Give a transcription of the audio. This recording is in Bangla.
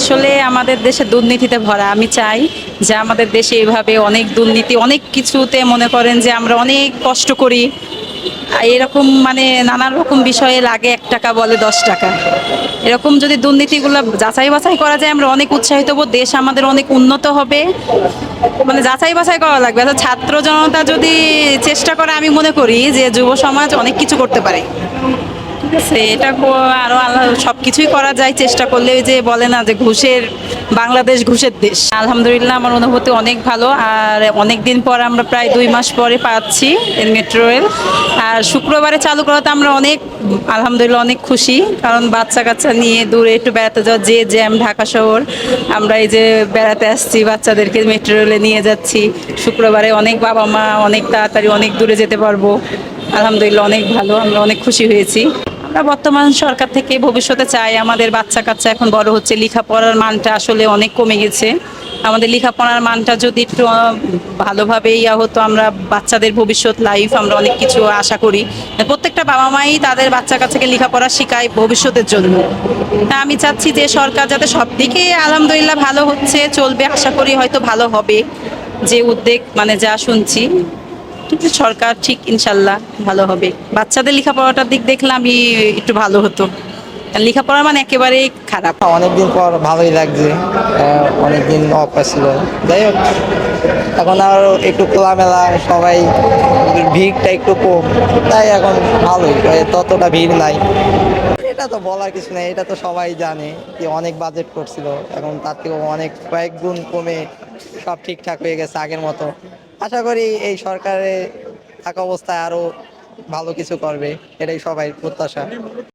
আসলে আমাদের দেশে দুর্নীতিতে ভরা। আমি চাই যে আমাদের দেশে এভাবে অনেক দুর্নীতি অনেক কিছুতে মনে করেন যে আমরা অনেক কষ্ট করি। এরকম মানে নানান রকম বিষয়ে লাগে এক টাকা বলে দশ টাকা। এরকম যদি দুর্নীতিগুলো যাচাই বাছাই করা যায় আমরা অনেক উৎসাহিত হব। দেশ আমাদের অনেক উন্নত হবে। মানে যাচাই বাছাই করা লাগবে। আচ্ছা, ছাত্র জনতা যদি চেষ্টা করে আমি মনে করি যে যুব সমাজ অনেক কিছু করতে পারে। ঠিক এটা কো- আরও আল্লাহ সব কিছুই করা যায়, চেষ্টা করলে যে বলে না যে ঘুষের, বাংলাদেশ ঘুষের দেশ। আলহামদুলিল্লাহ আমার অনুভূতি অনেক ভালো, আর অনেক দিন পর আমরা প্রায় দুই মাস পরে পাচ্ছি মেট্রো রেল আর শুক্রবারে চালু করাতে আমরা অনেক, আলহামদুলিল্লাহ অনেক খুশি, কারণ বাচ্চা কাচ্চা নিয়ে দূরে একটু বেড়াতে যাওয়া যে জ্যাম ঢাকা শহর, আমরা এই যে বেড়াতে আসছি, বাচ্চাদেরকে মেট্রো রেলে নিয়ে যাচ্ছি। শুক্রবারে অনেক বাবা মা, অনেক তাড়াতাড়ি অনেক দূরে যেতে পারব। আলহামদুলিল্লাহ অনেক ভালো, আমরা অনেক খুশি হয়েছি। আমরা বর্তমান সরকার থেকে ভবিষ্যতে চাই আমাদের বাচ্চা কাচ্চা এখন বড় হচ্ছে, লেখাপড়ার মানটা আসলে অনেক কমে গেছে। আমাদের লেখাপড়ার মানটা যদি একটু ভালোভাবে ইয়া হতো, আমরা বাচ্চাদের ভবিষ্যৎ লাইফ আমরা অনেক কিছু আশা করি। প্রত্যেকটা বাবা মাই তাদের বাচ্চা কাচ্চাকে লেখাপড়া শেখায় ভবিষ্যতের জন্য। তা আমি চাচ্ছি যে সরকার যাতে সব দিকে আলহামদুলিল্লাহ ভালো হচ্ছে, চলবে, আশা করি হয়তো ভালো হবে। যে উদ্যোগ মানে যা শুনছি। কিন্তু সরকার ঠিক ইনশাল্লাহ ভালো হবে। বাচ্চাদের লেখাপড়াটার দিক দেখলে আমি একটু ভালো হতো। লেখাপড়া মানে একেবারেই খারাপ। অনেকদিন পর ভালোই লাগছে। আহ, অনেকদিন অফ ছিল। যাই হোক এখন আর একটু খোলামেলা সবাই ভিড়টা একটু কম। তাই এখন ভালোই ততটা ভিড় নাই। এটা তো বলার কিছু নেই এটা তো সবাই জানে যে অনেক বাজেট করছিল। এখন তার থেকে অনেক কয়েক গুণ কমে সব ঠিকঠাক হয়ে গেছে আগের মতো। আশা করি এই সরকারের থাকা অবস্থায় আরও ভালো কিছু করবে এটাই সবাই প্রত্যাশা।